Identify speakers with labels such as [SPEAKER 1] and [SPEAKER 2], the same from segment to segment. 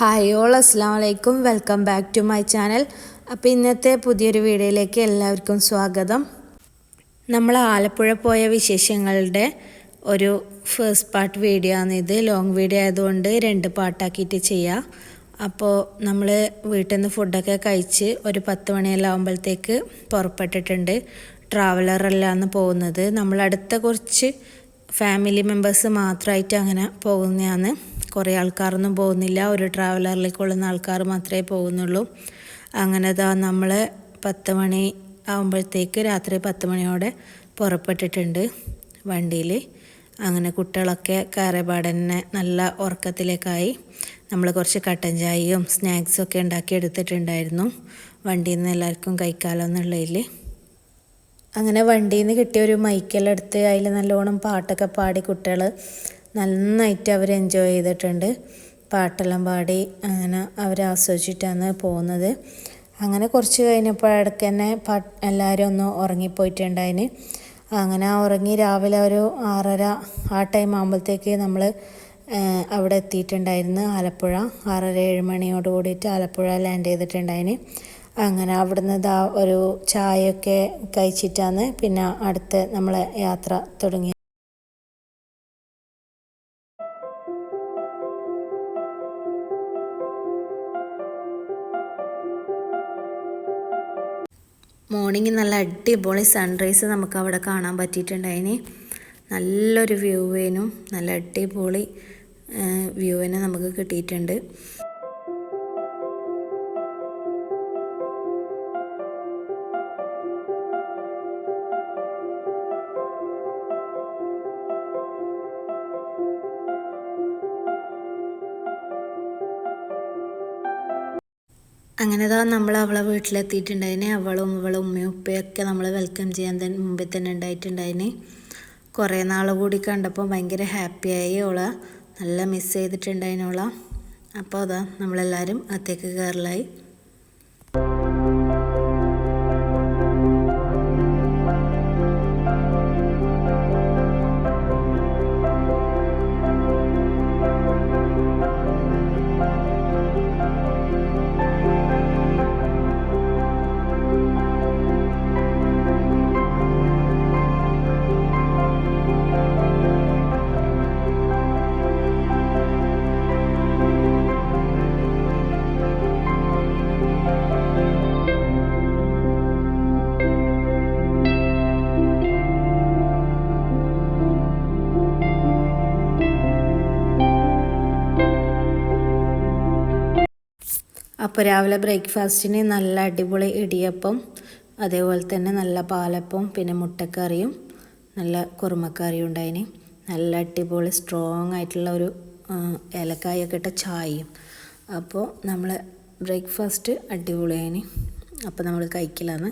[SPEAKER 1] Hi all അസ്സാം വലൈക്കും welcome back to my channel അപ്പോൾ ഇന്നത്തെ പുതിയൊരു വീഡിയോയിലേക്ക് എല്ലാവർക്കും സ്വാഗതം. നമ്മൾ ആലപ്പുഴ പോയ വിശേഷങ്ങളുടെ ഒരു ഫേസ്റ്റ് പാർട്ട് വീഡിയോ ആണ് ഇത്. ലോങ് വീഡിയോ ആയതുകൊണ്ട് രണ്ട് പാട്ടാക്കിയിട്ട് ചെയ്യാം. അപ്പോൾ നമ്മൾ വീട്ടിൽ നിന്ന് ഫുഡൊക്കെ കഴിച്ച് ഒരു പത്ത് മണിയെല്ലാം ആകുമ്പോഴത്തേക്ക് പുറപ്പെട്ടിട്ടുണ്ട്. ട്രാവലറെല്ലാം പോകുന്നത്. നമ്മളടുത്ത കുറച്ച് ഫാമിലി മെമ്പേഴ്സ് മാത്രമായിട്ട് അങ്ങനെ പോകുന്നതാണ്. കുറേ ആൾക്കാരൊന്നും പോകുന്നില്ല. ഒരു കൊള്ളുന്ന ആൾക്കാർ മാത്രമേ പോകുന്നുള്ളൂ. അങ്ങനെ താ നമ്മൾ പത്ത് മണി ആകുമ്പോഴത്തേക്ക് രാത്രി പത്ത് മണിയോടെ പുറപ്പെട്ടിട്ടുണ്ട് വണ്ടിയിൽ അങ്ങനെ കുട്ടികളൊക്കെ കയറിയപാടന്നെ നല്ല ഉറക്കത്തിലേക്കായി നമ്മൾ കുറച്ച് കട്ടൻ ചായയും സ്നാക്സും ഒക്കെ ഉണ്ടാക്കി എടുത്തിട്ടുണ്ടായിരുന്നു. വണ്ടിയിൽ നിന്ന് എല്ലാവർക്കും കഴിക്കാമല്ലോ എന്നുള്ളതിൽ അങ്ങനെ വണ്ടിയിൽ നിന്ന് കിട്ടിയ ഒരു മൈക്കെല്ലാം എടുത്ത് അതിൽ നല്ലോണം പാട്ടൊക്കെ പാടി കുട്ടികൾ നന്നായിട്ട് അവർ എൻജോയ് ചെയ്തിട്ടുണ്ട്. പാട്ടെല്ലാം പാടി അങ്ങനെ അവർ ആസ്വദിച്ചിട്ടാണ് പോകുന്നത്. അങ്ങനെ കുറച്ച് കഴിഞ്ഞപ്പോഴടക്ക് തന്നെ പാ എല്ലാവരും ഒന്ന് ഉറങ്ങിപ്പോയിട്ടുണ്ടായിന്. അങ്ങനെ ഉറങ്ങി രാവിലെ ഒരു ആറര ആ ടൈം ആകുമ്പോഴത്തേക്ക് നമ്മൾ അവിടെ എത്തിയിട്ടുണ്ടായിരുന്നു ആലപ്പുഴ. ആറര ഏഴ് മണിയോട് കൂടിയിട്ട് ആലപ്പുഴ ലാൻഡ് ചെയ്തിട്ടുണ്ടായിന്. അങ്ങനെ അവിടുന്ന് ഒരു ചായയൊക്കെ കഴിച്ചിട്ടാണ് പിന്നെ അടുത്ത് നമ്മളെ യാത്ര തുടങ്ങി മോർണിംഗ് നല്ല അടിപൊളി സൺറൈസ് നമുക്ക് അവിടെ കാണാൻ പറ്റിയിട്ടുണ്ടായിന്. നല്ലൊരു വ്യൂവേനും നല്ല അടിപൊളി വ്യൂവിനെ നമുക്ക് കിട്ടിയിട്ടുണ്ട്. അങ്ങനെ താ നമ്മൾ അവളെ വീട്ടിലെത്തിയിട്ടുണ്ടായിന്. അവളും അവളും ഉമ്മയും ഉപ്പയൊക്കെ നമ്മൾ വെൽക്കം ചെയ്യാൻ തന്നെ മുമ്പിൽ തന്നെ ഉണ്ടായിട്ടുണ്ടായിന്. കുറേ നാൾ കൂടി കണ്ടപ്പോൾ ഭയങ്കര ഹാപ്പിയായി ഓള. നല്ല മിസ് ചെയ്തിട്ടുണ്ടായിന് ഓള. അപ്പോൾ അതാ നമ്മളെല്ലാവരും അകത്തേക്ക് കയറലായി അപ്പോൾ രാവിലെ ബ്രേക്ക്ഫാസ്റ്റിന് നല്ല അടിപൊളി ഇടിയപ്പം അതേപോലെ തന്നെ നല്ല പാലപ്പം പിന്നെ മുട്ടക്കറിയും നല്ല കുറുമക്കറിയും ഉണ്ടായിന്. നല്ല അടിപൊളി സ്ട്രോങ് ആയിട്ടുള്ള ഒരു ഏലക്കായൊക്കെ ഇട്ട ചായയും. അപ്പോൾ നമ്മൾ ബ്രേക്ക്ഫാസ്റ്റ് അടിപൊളിയായിന്. അപ്പോൾ നമ്മൾ കഴിക്കലാണ്.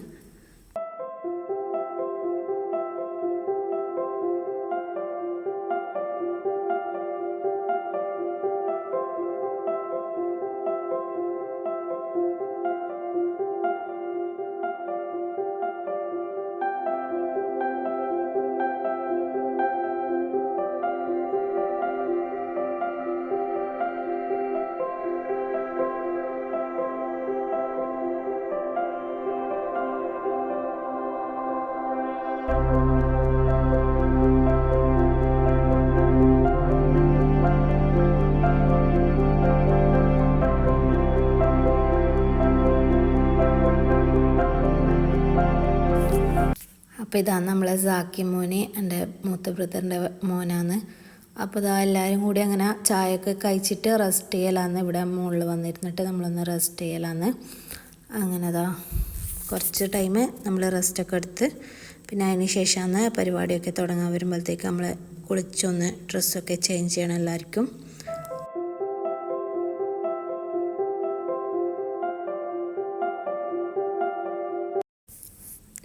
[SPEAKER 1] അപ്പോൾ ഇതാണ് നമ്മളെ സാക്കി മോനെ എന്റെ മൂത്ത ബ്രദറിന്റെ മോനാണ്. അപ്പോൾ ഇതാ എല്ലാവരും കൂടി അങ്ങനെ ചായയൊക്കെ കഴിച്ചിട്ട് റെസ്റ്റ് ചെയ്യലാന്ന് ഇവിടെ മുകളിൽ വന്നിരുന്നിട്ട് നമ്മളൊന്ന് റെസ്റ്റ് ചെയ്യലാന്ന്. അങ്ങനെ അതാ കുറച്ച് ടൈം നമ്മൾ റെസ്റ്റൊക്കെ എടുത്ത് പിന്നെ അതിന് ശേഷമാണ് പരിപാടിയൊക്കെ തുടങ്ങാൻ വരുമ്പോഴത്തേക്ക് നമ്മൾ കുളിച്ചൊന്ന് ഡ്രസ്സൊക്കെ ചേഞ്ച് ചെയ്യണം എല്ലാവർക്കും.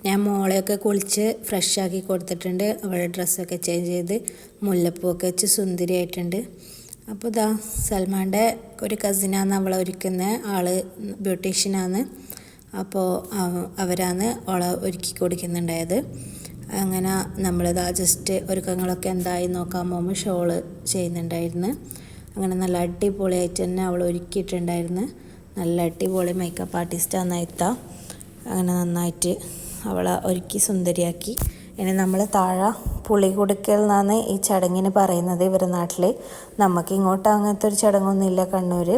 [SPEAKER 1] ഞാൻ മോളെയൊക്കെ കുളിച്ച് ഫ്രഷാക്കി കൊടുത്തിട്ടുണ്ട്. അവളുടെ ഡ്രസ്സൊക്കെ ചേഞ്ച് ചെയ്ത് മുല്ലപ്പൂവൊക്കെ വെച്ച് സുന്ദരിയായിട്ടുണ്ട്. അപ്പോൾ ഇതാ സൽമാന്റെ ഒരു കസിനാണ് അവളെ ഒരുക്കുന്ന ആൾ ബ്യൂട്ടീഷ്യനാണ്. അപ്പോൾ അവരാണ് അവളെ ഒരുക്കി കൊടുക്കുന്നുണ്ടായത്. അങ്ങനെ നമ്മളിതാ ജസ്റ്റ് ഒരുക്കങ്ങളൊക്കെ എന്തായി നോക്കാൻ പോകുമ്പോൾ ഷോൾ ചെയ്യുന്നുണ്ടായിരുന്നു. അങ്ങനെ നല്ല അടിപൊളിയായിട്ട് തന്നെ അവൾ ഒരുക്കിയിട്ടുണ്ടായിരുന്നു. നല്ല അടിപൊളി മേക്കപ്പ് ആർട്ടിസ്റ്റാണ് എത്താം അങ്ങനെ നന്നായിട്ട് അവളെ ഒരുക്കി സുന്ദരിയാക്കി. ഇനി നമ്മൾ താഴെ പുളി കൊടുക്കൽ എന്നാണ് ഈ ചടങ്ങിന് പറയുന്നത് ഇവരുടെ നാട്ടിൽ നമുക്ക് ഇങ്ങോട്ട് അങ്ങനത്തെ ഒരു ചടങ്ങൊന്നുമില്ല കണ്ണൂർ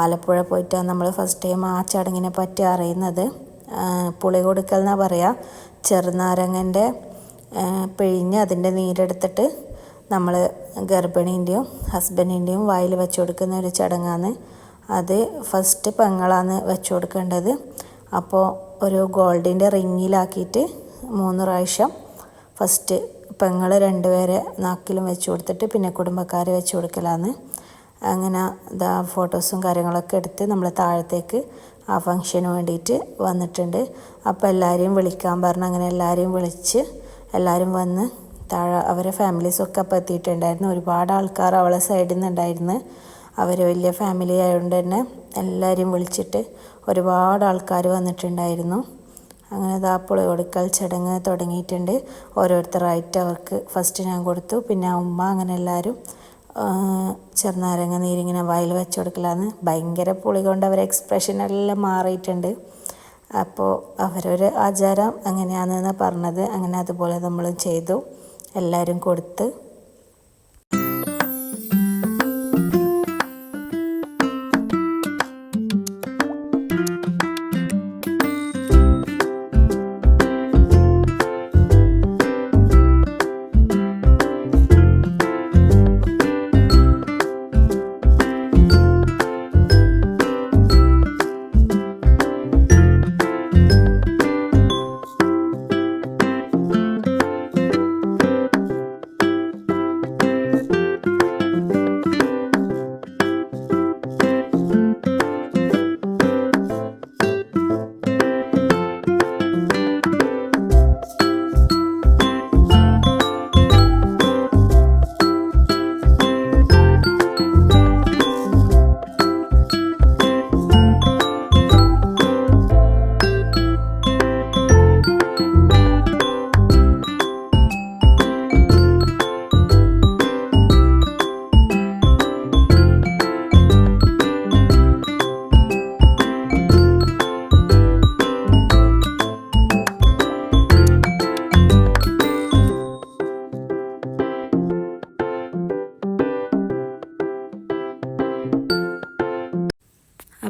[SPEAKER 1] ആലപ്പുഴ പോയിട്ടാണ് നമ്മൾ ഫസ്റ്റ് ടൈം ആ ചടങ്ങിനെ പറ്റി അറിയുന്നത്. പുളി കൊടുക്കൽ എന്നാണ് പറയുക ചെറുനാരങ്ങന്റെ പിഴിഞ്ഞ് അതിന്റെ നീരെടുത്തിട്ട് നമ്മൾ ഗർഭിണീന്റെയും ഹസ്ബൻഡിന്റെയും വായിൽ വെച്ച് കൊടുക്കുന്ന ഒരു ചടങ്ങാണ്. അത് ഫസ്റ്റ് പെങ്ങളാണ് വെച്ച് കൊടുക്കേണ്ടത്. അപ്പോൾ ഒരു ഗോൾഡിന്റെ റിങ്ങിലാക്കിയിട്ട് മൂന്ന് പ്രാവശ്യം ഫസ്റ്റ് പെങ്ങൾ രണ്ടുപേരെ നാക്കിലും വെച്ച് കൊടുത്തിട്ട് പിന്നെ കുടുംബക്കാർ വെച്ച് കൊടുക്കലാന്ന് അങ്ങനെ ഇതാ ഫോട്ടോസും കാര്യങ്ങളൊക്കെ എടുത്ത് നമ്മൾ താഴത്തേക്ക് ആ ഫങ്ഷന് വേണ്ടിയിട്ട് വന്നിട്ടുണ്ട്. അപ്പോൾ എല്ലാവരെയും വിളിക്കാൻ പറഞ്ഞ് അങ്ങനെ എല്ലാവരെയും വിളിച്ച് എല്ലാവരും വന്ന് താഴെ അവരെ ഫാമിലീസൊക്കെ അപ്പോൾ എത്തിയിട്ടുണ്ടായിരുന്നു. ഒരുപാട് ആൾക്കാർ അവളെ സൈഡിൽ നിന്നുണ്ടായിരുന്നു അവർ വലിയ ഫാമിലി ആയതുകൊണ്ട് തന്നെ എല്ലാവരെയും വിളിച്ചിട്ട് ഒരുപാട് ആൾക്കാർ വന്നിട്ടുണ്ടായിരുന്നു. അങ്ങനെ ഇതാ പുളി കൊടുക്കൽ ചടങ്ങ് തുടങ്ങിയിട്ടുണ്ട്. ഓരോരുത്തരായിട്ട് അവർക്ക് ഫസ്റ്റ് ഞാൻ കൊടുത്തു. പിന്നെ ഉമ്മ അങ്ങനെ എല്ലാവരും ചെറുനാരങ്ങ നീരിങ്ങനെ വായിൽ വെച്ച് കൊടുക്കലാന്ന് ഭയങ്കര പുളി കൊണ്ട് അവരെ എക്സ്പ്രഷൻ എല്ലാം മാറിയിട്ടുണ്ട്. അപ്പോൾ അവരൊരു ആചാരം അങ്ങനെയാണെന്ന് പറഞ്ഞത്. അങ്ങനെ അതുപോലെ നമ്മൾ ചെയ്തു. എല്ലാവരും കൊടുത്ത്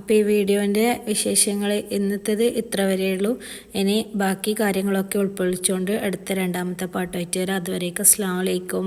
[SPEAKER 1] അപ്പോൾ ഈ വീഡിയോന്റെ വിശേഷങ്ങൾ ഇന്നത്തേത് ഇത്ര വരെയുള്ളൂ. ഇനി ബാക്കി കാര്യങ്ങളൊക്കെ ഉൾക്കൊള്ളിച്ചുകൊണ്ട് അടുത്ത രണ്ടാമത്തെ പാട്ടായിട്ട് വരാം. അതുവരേക്കും അസ്സാം വലൈക്കും